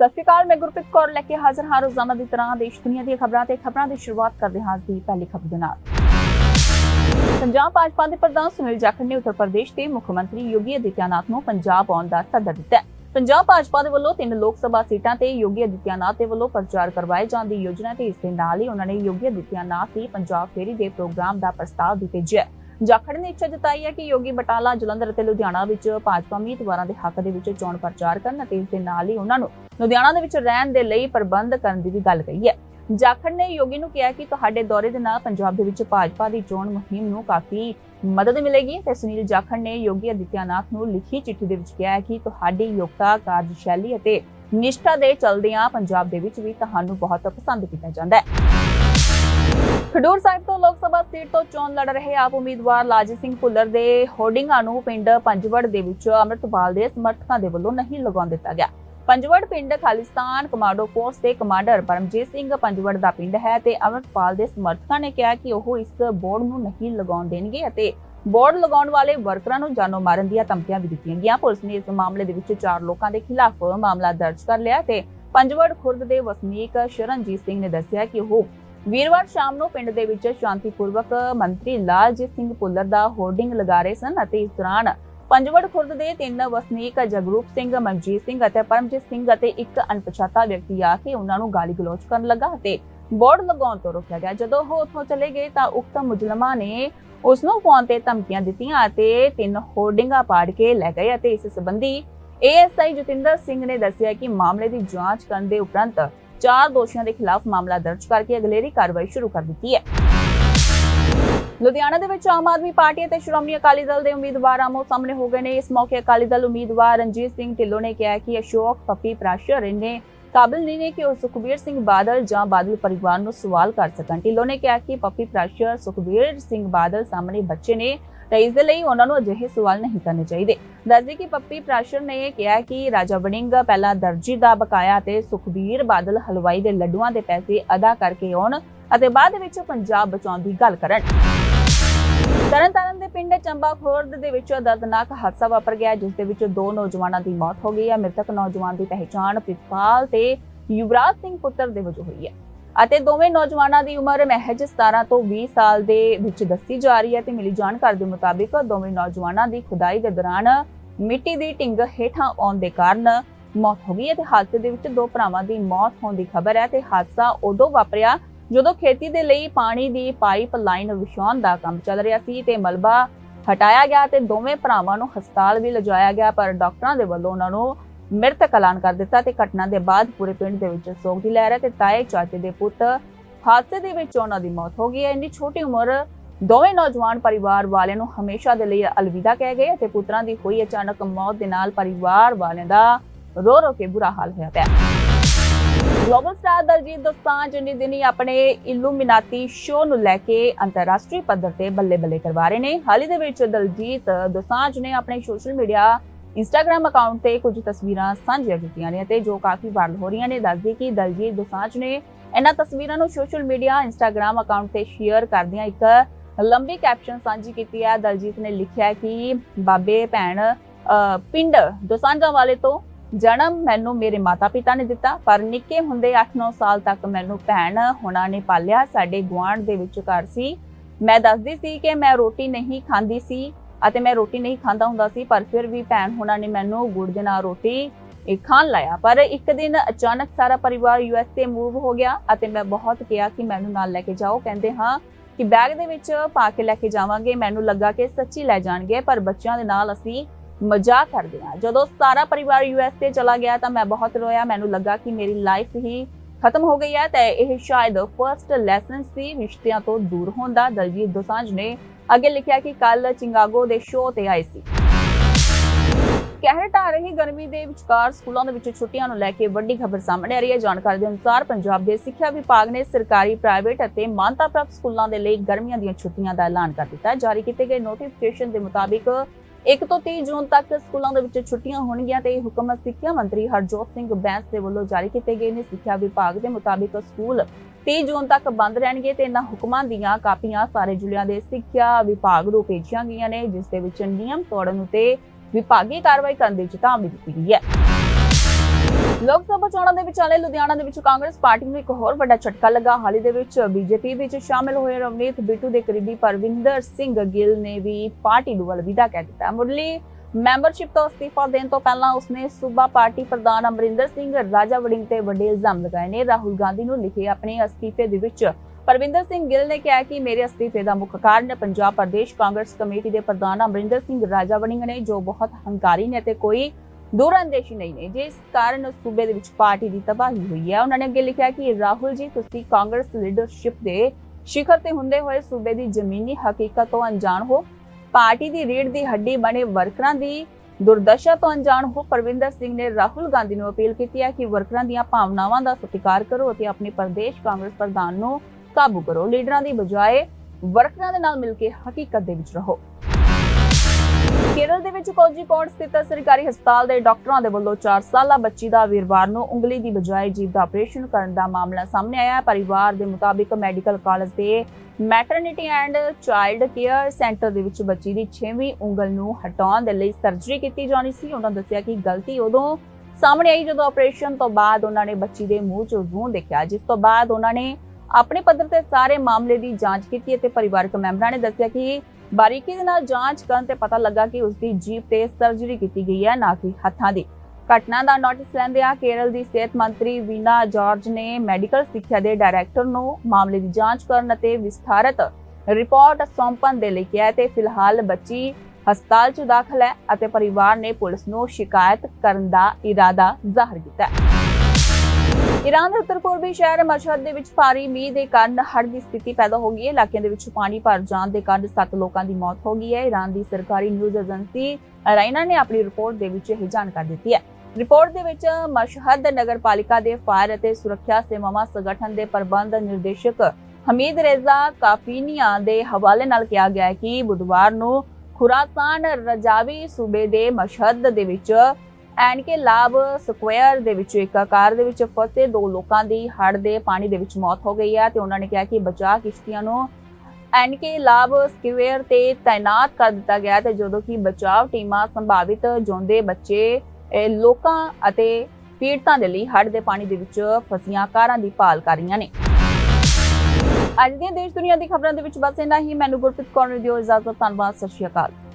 ਸਤਿ ਸ਼੍ਰੀ ਅਕਾਲ, ਮੈਂ ਗੁਰਪ੍ਰੀਤ ਕੌਰ ਲੈ ਕੇ ਹਾਜ਼ਰ ਹਾਂ ਰੋਜ਼ਾਨਾ ਦੀ ਤਰ੍ਹਾਂ ਦੇਸ਼, ਦੁਨੀਆ ਦੀਆਂ ਖਬਰਾਂ ਤੇ ਖਬਰਾਂ ਦੀ ਸ਼ੁਰੂਆਤ ਕਰਦੇ ਹਾਂ ਅੱਜ ਦੀ ਪਹਿਲੀ ਖਬਰ ਦੇ ਨਾਲ। ਪੰਜਾਬ ਭਾਜਪਾ ਦੇ ਪ੍ਰਧਾਨ ਸੁਨੀਲ ਜਾਖੜ ਨੇ ਉੱਤਰ ਪ੍ਰਦੇਸ਼ ਦੇ ਮੁੱਖ ਮੰਤਰੀ ਯੋਗੀ ਆਦਿੱਤਿਆਨਾਥ ਨੂੰ ਪੰਜਾਬ ਆਉਣ ਦਾ ਸੱਦਾ ਦਿੱਤਾ ਪੰਜਾਬ ਭਾਜਪਾ ਦੇ ਵੱਲੋਂ ਤਿੰਨ ਲੋਕ ਸਭਾ ਸੀਟਾਂ ਤੇ ਯੋਗੀ ਆਦਿੱਤਿਆਨਾਥ ਦੇ ਵੱਲੋਂ ਪ੍ਰਚਾਰ ਕਰਵਾਏ ਜਾਣ ਦੀ ਯੋਜਨਾ ਤੇ ਇਸ ਦੇ ਨਾਲ ਹੀ ਉਹਨਾਂ ਨੇ ਯੋਗੀ ਆਦਿੱਤਿਆਨਾਥ ਦੀ ਪੰਜਾਬ ਫੇਰੀ ਦੇ ਪ੍ਰੋਗਰਾਮ ਦਾ ਪ੍ਰਸਤਾਵ ਵੀ ਭੇਜਿਆ ਜਾਖੜ ਨੇ ਇੱਛਾ ਜਤਾਈ ਹੈ ਕਿ ਯੋਗੀ ਬਟਾਲਾ, ਜਲੰਧਰ ਅਤੇ ਲੁਧਿਆਣਾ ਵਿੱਚ ਭਾਜਪਾ ਉਮੀਦਵਾਰਾਂ ਦੇ ਹੱਕ ਦੇ ਵਿੱਚ ਚੋਣ ਪ੍ਰਚਾਰ ਕਰਨ ਅਤੇ ਇਸ ਦੇ ਨਾਲ ਹੀ ਉਹਨਾਂ ਨੂੰ ਲੁਧਿਆਣਾ ਦੇ ਵਿੱਚ ਰਹਿਣ ਦੇ ਲਈ ਪ੍ਰਬੰਧ ਕਰਨ ਦੀ ਵੀ ਗੱਲ ਕਹੀ ਹੈ। ਜਾਖੜ ਨੇ ਯੋਗੀ ਨੂੰ ਕਿਹਾ ਕਿ ਤੁਹਾਡੇ ਦੌਰੇ ਦੇ ਨਾਲ ਪੰਜਾਬ ਦੇ ਵਿੱਚ ਭਾਜਪਾ ਦੀ ਚੋਣ ਮੁਹਿੰਮ ਨੂੰ ਕਾਫੀ ਮਦਦ ਮਿਲੇਗੀ ਤੇ ਸੁਨੀਲ ਜਾਖੜ ਨੇ ਯੋਗੀ ਆਦਿੱਤਿਆਨਾਥ ਨੂੰ ਲਿਖੀ ਚਿੱਠੀ ਦੇ ਵਿੱਚ ਕਿਹਾ ਹੈ ਕਿ ਤੁਹਾਡੀ ਯੋਗਤਾ, ਕਾਰਜਸ਼ੈਲੀ ਅਤੇ ਨਿਸ਼ਠਾ ਦੇ ਚਲਦਿਆਂ ਪੰਜਾਬ ਦੇ ਵਿੱਚ ਵੀ ਤੁਹਾਨੂੰ ਬਹੁਤ ਪਸੰਦ ਕੀਤਾ ਜਾਂਦਾ ਹੈ। ਖਡੂਰ ਸਾਹਿਬ ਤੋਂ ਲੋਕ ਸਭਾ ਸੀਟ ਤੋਂ ਚੋਣ ਲੜ ਰਹੇ ਆਪ ਉਮੀਦਵਾਰ ਲਾਜੀ ਸਿੰਘ ਭੁੱਲਰ ਦੇ ਹੋਰਡਿੰਗਾਂ ਨੂੰ ਪਿੰਡ ਪੰਜਵੜ ਦੇ ਵਿੱਚ ਅੰਮ੍ਰਿਤਪਾਲ ਦੇ ਸਮਰਥਕਾਂ ਦੇ ਵੱਲੋਂ ਨਹੀਂ ਲਗਾਉਣ ਦਿੱਤਾ ਗਿਆ। ਪੰਜਵੜ ਪਿੰਡ ਖਾਲਿਸਤਾਨ ਕਮਾਂਡੋ ਫੋਰਸ ਦੇ ਕਮਾਂਡਰ ਪਰਮਜੀਤ ਸਿੰਘ ਪੰਜਵੜ ਦਾ ਪਿੰਡ ਹੈ ਤੇ ਅੰਮ੍ਰਿਤਪਾਲ ਦੇ ਸਮਰਥਕਾਂ ਨੇ ਕਿਹਾ ਕਿ ਉਹ ਇਸ ਬੋਰਡ ਨੂੰ ਨਹੀਂ ਲਗਾਉਣ ਦੇਣਗੇ ਅਤੇ ਬੋਰਡ ਲਗਾਉਣ ਵਾਲੇ ਵਰਕਰਾਂ ਨੂੰ ਜਾਨੋਂ ਮਾਰਨ ਦੀਆਂ ਧਮਕੀਆਂ ਵੀ ਦਿੱਤੀਆਂ ਗਈਆਂ। ਪੁਲਿਸ ਨੇ ਇਸ ਮਾਮਲੇ ਦੇ ਵਿੱਚ ਚਾਰ ਲੋਕਾਂ ਦੇ ਖਿਲਾਫ ਮਾਮਲਾ ਦਰਜ ਕਰ ਲਿਆ ਤੇ ਪੰਜਵੜ ਖੁਰਦ ਦੇ ਵਸਨੀਕ ਸ਼ਰਨਜੀਤ ਸਿੰਘ ਨੇ ਦੱਸਿਆ ਕਿ ਉਹ ਵੀਰਵਾਰ ਸ਼ਾਮ ਨੂੰ ਪਿੰਡ ਦੇ ਵਿੱਚ ਸ਼ਾਂਤੀਪੂਰਵਕ ਮੰਤਰੀ ਲਾਲਜੀਤ ਸਿੰਘ ਭੁੱਲਰ ਦਾ ਹੋਰਡਿੰਗ ਲਗਾ ਰਹੇ ਸਨ ਅਤੇ ਇਸ ਦੌਰਾਨ ਪੰਜਵੜ ਖੁਰਦ ਦੇ ਤਿੰਨ ਵਸਨੀਕ ਜਗਰੂਪ ਸਿੰਘ ਮਨਜੀਤ ਸਿੰਘ ਅਤੇ ਪਰਮਜੀਤ ਸਿੰਘ ਅਤੇ ਇੱਕ ਅਣਪਛਾਤਾ ਵਿਅਕਤੀ ਆ ਕੇ ਉਹਨਾਂ ਨੂੰ ਗਾਲੀ ਗਲੋਚ ਕਰਨ ਲੱਗਾ ਅਤੇ ਬੋਰਡ ਲਗਾਉਣ ਤੋਂ ਰੋਕਿਆ ਗਿਆ। ਜਦੋਂ ਉਹ ਉੱਥੋਂ ਚਲੇ ਗਏ ਤਾਂ ਉਕਤ ਮੁਜਲਮਾਂ ਨੇ ਉਸ ਨੂੰ ਫੋਨ ਤੇ ਧਮਕੀਆਂ ਦਿੱਤੀਆਂ ਅਤੇ ਤਿੰਨ ਹੋਰਡਿੰਗਾਂ ਪਾੜ ਕੇ ਲੈ ਗਏ ਅਤੇ ਇਸ ਸੰਬੰਧੀ ਏਐਸਆਈ ਜਤਿੰਦਰ ਸਿੰਘ ਨੇ ਦੱਸਿਆ ਕਿ ਮਾਮਲੇ ਦੀ ਜਾਂਚ ਕਰਨ ਦੇ ਉਪਰੰਤ ਚਾਰ ਦੋਸ਼ੀਆਂ ਦੇ ਖਿਲਾਫ ਮਾਮਲਾ ਦਰਜ ਕਰਕੇ ਅਗਲੇਰੀ ਕਾਰਵਾਈ ਸ਼ੁਰੂ ਕਰ ਦਿੱਤੀ ਹੈ। ਲੁਧਿਆਣਾ ਦੇ ਵਿੱਚ ਆਮ ਆਦਮੀ ਪਾਰਟੀ ਅਤੇ ਸ਼੍ਰੋਮਣੀ ਅਕਾਲੀ ਦਲ ਦੇ ਉਮੀਦਵਾਰ ਆਮੋ ਸਾਹਮਣੇ ਹੋ ਗਏ ਨੇ। ਇਸ ਮੌਕੇ ਅਕਾਲੀ ਦਲ ਉਮੀਦਵਾਰ ਰਣਜੀਤ ਸਿੰਘ ਢਿੱਲੋਂ ਨੇ ਕਿਹਾ ਕਿ ਅਸ਼ੋਕ ਪੱਪੀ ਪ੍ਰਾਸ਼ਰ ਇਹਨੇ ਕਾਬਿਲ ਨਹੀਂ ਨੇ ਕਿ ਉਹ ਸੁਖਬੀਰ ਸਿੰਘ ਬਾਦਲ ਜਾਂ ਬਾਦਲ ਪਰਿਵਾਰ ਨੂੰ ਸਵਾਲ ਕਰ ਸਕਣ। ਢਿੱਲੋਂ ਨੇ ਕਿਹਾ ਕਿ ਪੱਪੀ ਪ੍ਰਾਸ਼ਰ ਸੁਖਬੀਰ ਸਿੰਘ ਬਾਦਲ ਸਾਹਮਣੇ ਬੱਚੇ ਨੇ, ਤਾਂ ਇਸ ਦੇ ਲਈ ਉਹਨਾਂ ਨੂੰ ਅਜਿਹੇ ਸਵਾਲ ਨਹੀਂ ਕਰਨੇ ਚਾਹੀਦੇ। ਦੱਸਦੇ ਕਿ ਪੱਪੀ ਪ੍ਰਾਸ਼ਰ ਨੇ ਇਹ ਕਿਹਾ ਕਿ ਰਾਜਾ ਵੜਿੰਗ ਪਹਿਲਾਂ ਦਰਜੀ ਦਾ ਬਕਾਇਆ ਤੇ ਸੁਖਬੀਰ ਬਾਦਲ ਹਲਵਾਈ ਦੇ ਲੱਡੂਆਂ ਦੇ ਪੈਸੇ ਅਦਾ ਕਰਕੇ ਆਉਣ ਅਤੇ ਬਾਅਦ ਵਿੱਚ ਪੰਜਾਬ ਬਚਾਉਣ ਦੀ ਗੱਲ ਕਰਨ। ਤਰਨਤਾਰਨ ਦੇ ਪਿੰਡ ਚੰਬਾ ਖੁਰਦ ਦੇ ਵਿੱਚ ਦਰਦਨਾਕ ਹਾਦਸਾ ਵਾਪਰ ਗਿਆ, ਜਿਸ ਦੇ ਵਿੱਚ ਦੋ ਨੌਜਵਾਨਾਂ ਦੀ ਮੌਤ ਹੋ ਗਈ ਹੈ। ਮ੍ਰਿਤਕ ਨੌਜਵਾਨ ਦੀ ਪਹਿਚਾਣ ਪ੍ਰਿਤਪਾਲ ਤੇ ਯੁਵਰਾਜ ਸਿੰਘ ਪੁੱਤਰ ਦੇ ਵਜੋਂ ਹੋਈ ਹੈ ਅਤੇ ਦੋਵੇਂ ਨੌਜਵਾਨਾਂ ਦੀ ਉਮਰ ਮਹਿਜ 17 ਤੋਂ 20 ਸਾਲ ਦੇ ਵਿੱਚ ਦੱਸੀ ਜਾ ਰਹੀ ਹੈ ਤੇ ਮਿਲੀ ਜਾਣਕਾਰੀ ਦੇ ਮੁਤਾਬਿਕ ਦੋਵੇਂ ਨੌਜਵਾਨਾਂ ਦੀ ਖੁਦਾਈ ਦੇ ਦੌਰਾਨ ਮਿੱਟੀ ਦੀ ਢਿੰਗ ਹੇਠਾਂ ਆਉਣ ਦੇ ਕਾਰਨ ਮੌਤ ਹੋ ਗਈ ਹੈ ਤੇ ਹਾਦਸੇ ਦੇ ਵਿੱਚ ਦੋ ਭਰਾਵਾਂ ਦੀ ਮੌਤ ਹੋਣ ਦੀ ਖਬਰ ਹੈ ਤੇ ਹਾਦਸਾ ਉਦੋਂ ਵਾਪਰਿਆ ਜਦੋਂ ਖੇਤੀ ਦੇ ਲਈ ਪਾਣੀ ਦੀ ਪਾਈਪ ਲਾਈਨ ਵਿਛਾਉਣ ਦਾ ਕੰਮ ਚੱਲ ਰਿਹਾ ਸੀ ਤੇ ਮਲਬਾ ਹਟਾਇਆ ਗਿਆ ਤੇ ਦੋਵੇਂ ਭਰਾਵਾਂ ਨੂੰ ਹਸਪਤਾਲ ਵੀ ਲਿਜਾਇਆ ਗਿਆ, ਪਰ ਡਾਕਟਰਾਂ ਦੇ ਵੱਲੋਂ ਉਹਨਾਂ ਨੂੰ ਮ੍ਰਿਤਕ ਐਲਾਨ ਕਰ ਦਿੱਤਾ ਤੇ ਘਟਨਾ ਦੇ ਬਾਅਦ ਪੂਰੇ ਪਿੰਡ ਦੇ ਵਿੱਚ ਸੋਗ ਦੀ ਲਹਿਰ ਹੈ ਤੇ ਤਾਏ ਚਾਚੇ ਦੇ ਪੁੱਤ ਹਾਦਸੇ ਦੇ ਵਿੱਚ ਉਹਨਾਂ ਦੀ ਮੌਤ ਹੋ ਗਈ ਹੈ। ਇੰਨੀ ਛੋਟੀ ਉਮਰ ਦੋਵੇਂ ਨੌਜਵਾਨ ਪਰਿਵਾਰ ਵਾਲਿਆਂ ਨੂੰ ਹਮੇਸ਼ਾ ਦੇ ਲਈ ਅਲਵਿਦਾ ਕਹਿ ਗਏ ਅਤੇ ਪੁੱਤਰਾਂ ਦੀ ਹੋਈ ਅਚਾਨਕ ਮੌਤ ਦੇ ਨਾਲ ਪਰਿਵਾਰ ਵਾਲਿਆਂ ਦਾ ਰੋ ਰੋ ਕੇ ਬੁਰਾ ਹਾਲ ਹੋਇਆ ਪਿਆ। ਗਲੋਬਲ ਸਟਾਰ ਦਲਜੀਤ ਦੋਸਾਂਝ ਨੇ ਦਿਨੀ ਆਪਣੇ ਇਲੂਮੀਨਾਤੀ ਸ਼ੋਅ ਨੂੰ ਲੈ ਕੇ ਅੰਤਰਰਾਸ਼ਟਰੀ ਪੱਧਰ ਤੇ ਬੱਲੇ ਬੱਲੇ ਕਰਵਾ ਰਹੇ ਨੇ ਹਾਲ ਹੀ ਦੇ ਵਿੱਚ ਦਲਜੀਤ ਦੋਸਾਂਝ ਨੇ ਆਪਣੇ ਸੋਸ਼ਲ ਮੀਡੀਆ ਇੰਸਟਾਗ੍ਰam ਅਕਾਊਂਟ ਤੇ ਕੁਝ ਤਸਵੀਰਾਂ ਸਾਂਝੀਆਂ ਕੀਤੀਆਂ ਨੇ ਤੇ ਜੋ ਕਾਫੀ ਵਾਇਰਲ ਹੋ ਰਹੀਆਂ ਨੇ ਦੱਸਦੀ ਕਿ ਦਲਜੀਤ ਦੋਸਾਂਝ ਨੇ ਇਹਨਾਂ ਤਸਵੀਰਾਂ ਨੂੰ ਸੋਸ਼ਲ ਮੀਡੀਆ ਇੰਸਟਾਗ੍ਰam ਅਕਾਊਂਟ ਤੇ ਸ਼ੇਅਰ ਕਰਦਿਆਂ ਇੱਕ ਲੰਬੀ ਕੈਪਸ਼ਨ ਸਾਂਝੀ ਕੀਤੀ ਹੈ। ਦਲਜੀਤ ਨੇ ਲਿਖਿਆ ਕਿ ਬਾਬੇ ਭੈਣ ਅਹ, ਪਿੰਡ ਦੋਸਾਂਝਾਂ ਵਾਲੇ ਤੋਂ ਜਨਮ ਮੈਨੂੰ ਮੇਰੇ ਮਾਤਾ-ਪਿਤਾ ਨੇ ਦਿੱਤਾ, ਪਰ ਨਿੱਕੇ ਹੁੰਦੇ 8-9 ਸਾਲ ਤੱਕ ਮੈਨੂੰ ਭੈਣ ਹੋਣਾ ਨੇ ਪਾਲਿਆ। ਸਾਡੇ ਗੁਆਂਢ ਦੇ ਵਿੱਚ ਘਰ ਸੀ। ਮੈਂ ਦੱਸਦੀ ਸੀ ਕਿ ਮੈਂ ਰੋਟੀ ਨਹੀਂ ਖਾਂਦੀ ਸੀ ਅਤੇ ਮੈਂ ਰੋਟੀ ਨਹੀਂ ਖਾਂਦਾ ਹੁੰਦਾ ਸੀ, ਪਰ ਫਿਰ ਵੀ ਭੈਣ ਹੋਣਾ ਨੇ ਮੈਨੂੰ ਗੁੜ ਦੇ ਨਾਲ ਰੋਟੀ ਖਾਣ ਲਾਇਆ। ਪਰ ਇੱਕ ਦਿਨ ਅਚਾਨਕ ਸਾਰਾ ਪਰਿਵਾਰ ਯੂਐਸ ਤੇ ਮੂਵ ਹੋ ਗਿਆ ਅਤੇ ਮੈਂ ਬਹੁਤ ਕਿਹਾ ਕਿ ਮੈਨੂੰ ਨਾਲ ਲੈ ਕੇ ਜਾਓ। ਕਹਿੰਦੇ ਹਾਂ ਕਿ ਬੈਗ ਦੇ ਵਿੱਚ ਪਾ ਕੇ ਲੈ ਕੇ ਜਾਵਾਂਗੇ। ਮੈਨੂੰ ਲੱਗਾ ਕਿ ਸੱਚੀ ਲੈ ਜਾਣਗੇ, ਪਰ ਬੱਚਿਆਂ ਦੇ ਨਾਲ ਅਸੀਂ ਮਜ਼ਾਕ ਕਰਦੇ ਹਾਂ ਜਦੋਂ ਸਾਰਾ ਪਰਿਵਾਰ ਯੂਐਸ ਤੇ ਚਲਾ ਗਿਆ ਤਾਂ ਮੈਂ ਬਹੁਤ ਰੋਇਆ। ਮੈਨੂੰ ਲੱਗਾ ਕਿ ਮੇਰੀ ਲਾਈਫ ਹੀ ਖਤਮ ਹੋ ਗਈ ਹੈ ਤੇ ਇਹ ਸ਼ਾਇਦ ਫਰਸਟ ਲੈਸਨ ਸੀ। ਰਿਸ਼ਤਿਆਂ ਤੋਂ ਦੂਰ ਹੋਣ ਦਾ। ਦਲਜੀਤ ਦੋਸਾਂਝ ਨੇ ਅੱਗੇ ਲਿਖਿਆ ਕਿ ਕੱਲ ਚਿੰਗਾਗੋ ਦੇ ਸ਼ੋਅ ਤੇ ਆਏ ਸੀ। ਕਹਿਰ ਢਾ ਰਹੀ ਗਰਮੀ ਦੇ ਵਿਚਕਾਰ ਸਕੂਲਾਂ ਦੇ ਵਿੱਚ ਛੁੱਟੀਆਂ ਨੂੰ ਲੈ ਕੇ ਵੱਡੀ ਖਬਰ ਸਾਹਮਣੇ ਆ ਰਹੀ ਹੈ। ਜਾਣਕਾਰੀ ਦੇ ਅਨੁਸਾਰ ਪੰਜਾਬ ਦੇ ਸਿੱਖਿਆ ਵਿਭਾਗ ਨੇ ਸਰਕਾਰੀ ਪ੍ਰਾਈਵੇਟ ਅਤੇ ਮਾਨਤਾ ਪ੍ਰਾਪਤ ਸਕੂਲਾਂ ਦੇ ਲਈ ਗਰਮੀਆਂ ਦੀਆਂ ਛੁੱਟੀਆਂ ਦਾ ਐਲਾਨ ਕਰ ਦਿੱਤਾ ਹੈ। ਜਾਰੀ ਕੀਤੇ ਗਏ ਨੋਟੀਫਿਕੇਸ਼ਨ ਦੇ ਮੁਤਾਬਿਕ 1 ਤੋਂ 30 ਜੂਨ ਤੱਕ ਸਕੂਲਾਂ ਦੇ ਵਿੱਚ ਛੁੱਟੀਆਂ ਹੋਣਗੀਆਂ ਤੇ ਇਹ ਹੁਕਮ ਸਿੱਖਿਆ ਮੰਤਰੀ ਹਰਜੋਤ ਸਿੰਘ ਬੈਂਸ ਦੇ ਵੱਲੋਂ ਜਾਰੀ ਕੀਤੇ ਗਏ ਨੇ। ਸਿੱਖਿਆ ਵਿਭਾਗ ਦੇ ਮੁਤਾਬਿਕ ਸਕੂਲ 30 ਜੂਨ ਤੱਕ ਬੰਦ ਰਹਿਣਗੇ ਤੇ ਇਹਨਾਂ ਹੁਕਮਾਂ ਦੀਆਂ ਕਾਪੀਆਂ ਸਾਰੇ ਜ਼ਿਲ੍ਹਿਆਂ ਦੇ ਸਿੱਖਿਆ ਵਿਭਾਗ ਨੂੰ ਭੇਜੀਆਂ ਗਈਆਂ ਨੇ, ਜਿਸ ਦੇ ਵਿੱਚ ਨਿਯਮ ਤੋੜਨ ਉਤੇ ਵਿਭਾਗੀ ਕਾਰਵਾਈ ਕਰਨ ਦੀ ਚੇਤਾਵਨੀ ਦਿੱਤੀ ਗਈ ਹੈ। ਲੋਕ ਸਭਾ ਚੋਣਾਂ ਦੇ ਵਿਚਾਲੇ ਲੁਧਿਆਣਾ ਦੇ ਵਿੱਚ ਕਾਂਗਰਸ ਪਾਰਟੀ ਨੂੰ ਇੱਕ ਹੋਰ ਵੱਡਾ ਝਟਕਾ ਲੱਗਾ। ਹਾਲ ਦੇ ਵਿੱਚ ਬੀਜੇਪੀ ਵਿੱਚ ਸ਼ਾਮਿਲ ਹੋਏ ਰਵਨੀਤ ਬਿੱਟੂ ਦੇ ਕਰੀਬੀ ਪਰਵਿੰਦਰ ਸਿੰਘ ਗਿੱਲ ਨੇ ਵੀ ਪਾਰਟੀ ਨੂੰ ਅਲਵਿਦਾ ਕਹਿ ਦਿੱਤਾ। ਮੁਰਲੀ ਮੈਂਬਰਸ਼ਿਪ ਤੋਂ ਅਸਤੀਫਾ ਦੇਣ ਤੋਂ ਪਹਿਲਾਂ ਉਸਨੇ ਸੂਬਾ ਪਾਰਟੀ ਪ੍ਰਧਾਨ ਅਮਰਿੰਦਰ ਸਿੰਘ, ਰਾਜਾ ਵੜਿੰਗ ਤੇ ਵੱਡੇ ਇਲਜ਼ਾਮ ਲਗਾਏ ਨੇ। ਰਾਹੁਲ ਗਾਂਧੀ ਨੂੰ ਲਿਖੇ ਆਪਣੇ ਅਸਤੀਫੇ ਦੇ ਵਿੱਚ ਪਰਵਿੰਦਰ ਸਿੰਘ ਗਿੱਲ ਨੇ ਕਿਹਾ ਕਿ ਮੇਰੇ ਅਸਤੀਫੇ ਦਾ ਮੁੱਖ ਕਾਰਨ ਪੰਜਾਬ ਪ੍ਰਦੇਸ਼ ਕਾਂਗਰਸ ਕਮੇਟੀ ਦੇ ਪ੍ਰਧਾਨ ਅਮਰਿੰਦਰ ਸਿੰਘ, ਰਾਜਾ ਵੜਿੰਗ ਨੇ, ਜੋ ਬਹੁਤ ਹੰਕਾਰੀ ਨੇ ਤੇ ਕੋਈ ਦੂਰਅੰਦੇਸ਼ੀ ਨਹੀਂ ਨੇ। ਜਿਸ ਕਾਰਨ ਸੂਬੇ ਦੇ ਵਿੱਚ ਪਾਰਟੀ ਦੀ ਤਬਾਹੀ ਹੋਈ ਹੈ। ਉਹਨਾਂ ਨੇ ਅੱਗੇ ਲਿਖਿਆ ਕਿ ਰਾਹੁਲ ਜੀ, ਤੁਸੀਂ ਕਾਂਗਰਸ ਲੀਡਰਸ਼ਿਪ ਦੇ ਸ਼ਿਖਰ ਤੇ ਹੁੰਦੇ ਹੋਏ ਸੂਬੇ ਦੀ ਜ਼ਮੀਨੀ ਹਕੀਕਤ ਤੋਂ ਅਣਜਾਣ ਹੋ। ਪਾਰਟੀ ਦੀ ਰੀੜ ਦੀ ਹੱਡੀ ਬਣੇ ਵਰਕਰਾਂ ਦੀ ਦੁਰਦਸ਼ਾ ਤੋਂ ਅਣਜਾਣ ਹੋ। ਪਰਵਿੰਦਰ ਸਿੰਘ ਨੇ ਰਾਹੁਲ ਗਾਂਧੀ ਨੂੰ ਅਪੀਲ ਕੀਤੀ ਹੈ ਕਿ ਵਰਕਰਾਂ ਦੀਆਂ ਭਾਵਨਾਵਾਂ ਦਾ ਸਤਿਕਾਰ ਕਰੋ ਅਤੇ ਆਪਣੇ ਪ੍ਰਦੇਸ਼ ਕਾਂਗਰਸ ਪ੍ਰਧਾਨ ਨੂੰ ਕਾਬੂ ਕਰੋ। ਲੀਡਰਾਂ ਦੀ ਬਜਾਏ ਵਰਕਰਾਂ ਦੇ ਨਾਲ ਮਿਲ ਕੇ ਹਕੀਕਤ ਦੇ ਵਿੱਚ ਰਹੋ। ਕੇਰਲ ਦੇ ਵਿੱਚ ਕੋਝੀਕੋਡ ਸਥਿਤ ਸਰਕਾਰੀ ਹਸਪਤਾਲ ਦੇ ਡਾਕਟਰਾਂ ਦੇ ਵੱਲੋਂ 4 ਸਾਲਾ ਬੱਚੀ ਦਾ ਵੀਰਵਾਰ ਨੂੰ ਉਂਗਲੀ ਦੀ ਬਜਾਏ ਜੀਭ ਦਾ ਆਪਰੇਸ਼ਨ ਕਰਨ ਦਾ ਮਾਮਲਾ ਸਾਹਮਣੇ ਆਇਆ। ਪਰਿਵਾਰ ਦੇ ਮੁਤਾਬਿਕ ਮੈਡੀਕਲ ਕਾਲਜ ਦੇ maternity and child care centre ਦੇ ਵਿੱਚ ਬੱਚੀ ਦੀ 6ਵੀਂ ਉਂਗਲ ਨੂੰ ਹਟਾਉਣ ਦੇ ਲਈ ਸਰਜਰੀ ਕੀਤੀ ਜਾਣੀ ਸੀ। ਉਹਨਾਂ ਦੱਸਿਆ ਕਿ ਗਲਤੀ ਉਦੋਂ ਸਾਹਮਣੇ ਆਈ ਜਦੋਂ ਆਪਰੇਸ਼ਨ ਤੋਂ ਬਾਅਦ ਉਹਨਾਂ ਨੇ ਬੱਚੀ ਦੇ ਮੂੰਹ 'ਚ ਰੂਹ ਦੇਖਿਆ, ਜਿਸ ਤੋਂ ਬਾਅਦ ਉਹਨਾਂ ਨੇ ਆਪਣੇ ਪੱਧਰ ਤੇ ਸਾਰੇ ਮਾਮਲੇ ਦੀ ਜਾਂਚ ਕੀਤੀ ਅਤੇ ਪਰਿਵਾਰਕ ਮੈਂਬਰਾਂ ਨੇ ਦੱਸਿਆ ਕਿ ਬਾਰੀਕੀ ਦੇ ਨਾਲ ਜਾਂਚ ਕਰਨ ਤੇ ਪਤਾ ਲੱਗਾ ਕਿ ਉਸ ਦੀ ਜੀਭ ਤੇ ਸਰਜਰੀ ਕੀਤੀ ਗਈ ਹੈ, ਨਾ ਕਿ ਹੱਥਾਂ ਦੀ। ਘਟਨਾ ਦਾ ਨੋਟਿਸ ਲੈਂਦਿਆਂ ਕੇਰਲ ਦੀ ਸਿਹਤ ਮੰਤਰੀ ਵੀਨਾ ਜਾਰਜ ਨੇ ਮੈਡੀਕਲ ਸਿੱਖਿਆ ਦੇ ਡਾਇਰੈਕਟਰ ਨੂੰ ਮਾਮਲੇ ਦੀ ਜਾਂਚ ਕਰਨ ਅਤੇ ਵਿਸਥਾਰਤ ਰਿਪੋਰਟ ਸੌਂਪਣ ਦੇ ਲਈ ਕਿਹਾ ਤੇ ਫਿਲਹਾਲ ਬੱਚੀ ਹਸਪਤਾਲ 'ਚ ਦਾਖਲ ਹੈ ਅਤੇ ਪਰਿਵਾਰ ਨੇ ਪੁਲਿਸ ਨੂੰ ਸ਼ਿਕਾਇਤ ਕਰਨ ਦਾ ਇਰਾਦਾ ਜ਼ਾਹਰ ਕੀਤਾ ਹੈ। ਈਰਾਨ ਦੇ ਉੱਤਰ ਪੂਰਬੀ ਸ਼ਹਿਰ ਮਸ਼ਹਦ ਦੇ ਵਿੱਚ ਭਾਰੀ ਮੀਂਹ ਦੇ ਕਾਰਨ ਹੜ੍ਹ ਦੀ ਸਥਿਤੀ ਪੈਦਾ ਹੋ ਗਈ ਹੈ। ਇਲਾਕਿਆਂ ਦੇ ਵਿੱਚ ਪਾਣੀ ਭਰ ਜਾਣ ਦੇ ਕਾਰਨ 7 ਲੋਕਾਂ ਦੀ ਮੌਤ ਹੋ ਗਈ ਹੈ। ਈਰਾਨ ਦੀ ਸਰਕਾਰੀ ਨਿਊਜ਼ ਏਜੰਸੀ ਰਾਈਨਾ ਨੇ ਆਪਣੀ ਰਿਪੋਰਟ ਦੇ ਵਿੱਚ ਇਹ ਜਾਣਕਾਰੀ ਦਿੱਤੀ ਹੈ। ਰਿਪੋਰਟ ਦੇ ਵਿੱਚ ਮਸ਼ਹਦ ਨਗਰਪਾਲਿਕਾ ਦੇ ਫਾਇਰ ਅਤੇ ਸੁਰੱਖਿਆ ਸੇਵਾਵਾਂ ਸੰਗਠਨ ਦੇ ਪ੍ਰਬੰਧ ਨਿਰਦੇਸ਼ਕ ਹਮੀਦ ਰੇਜ਼ਾ ਕਾਫੀਨੀਆ ਦੇ ਹਵਾਲੇ ਨਾਲ ਕਿਹਾ ਗਿਆ ਹੈ ਕਿ ਬੁੱਧਵਾਰ ਨੂੰ ਖੁਰਾਸਾਨ ਰਜਾਵੀ ਸੂਬੇ ਦੇ ਮਸ਼ਹਦ ਦੇ ਵਿੱਚ ਐਨਕੇ ਲਾਬ ਸਕੁਅਰ ਦੇ ਵਿੱਚ ਇੱਕ ਕਾਰ ਦੇ ਵਿੱਚ ਫਸੇ ਦੋ ਲੋਕਾਂ ਦੀ ਹੜ੍ਹ ਦੇ ਪਾਣੀ ਦੇ ਵਿੱਚ ਮੌਤ ਹੋ ਗਈ ਹੈ ਤੇ ਉਹਨਾਂ ਨੇ ਕਿਹਾ ਕਿ ਬਚਾਅ ਕਿਸ਼ਤੀਆਂ ਨੂੰ ਐਨਕੇ ਲਾਬ ਸਕੁਅਰ ਤੇ ਤਾਇਨਾਤ ਕਰ ਦਿੱਤਾ ਗਿਆ ਤੇ ਜਦੋਂ ਕਿ ਬਚਾਅ ਟੀਮਾਂ ਸੰਭਾਵਿਤ ਜਿਉਂਦੇ ਬੱਚੇ ਲੋਕਾਂ ਅਤੇ ਪੀੜਤਾਂ ਦੇ ਲਈ ਹੜ੍ਹ ਦੇ ਪਾਣੀ ਦੇ ਵਿੱਚ ਫਸੀਆਂ ਕਾਰਾਂ ਦੀ ਭਾਲ ਕਰ ਰਹੀਆਂ ਨੇ। ਅੱਜ ਦੀਆਂ ਦੇਸ਼ ਦੁਨੀਆ ਦੀ ਖਬਰਾਂ ਦੇ ਵਿੱਚ ਬਸ ਇੰਨਾ ਹੀ। ਮੈਨੂੰ ਗੁਰਪ੍ਰੀਤ ਕੌਰ ਨੂੰ ਦਿਓ ਇਜਾਜ਼ਤ। ਧੰਨਵਾਦ। ਸਤਿ ਸ਼੍ਰੀ ਅਕਾਲ।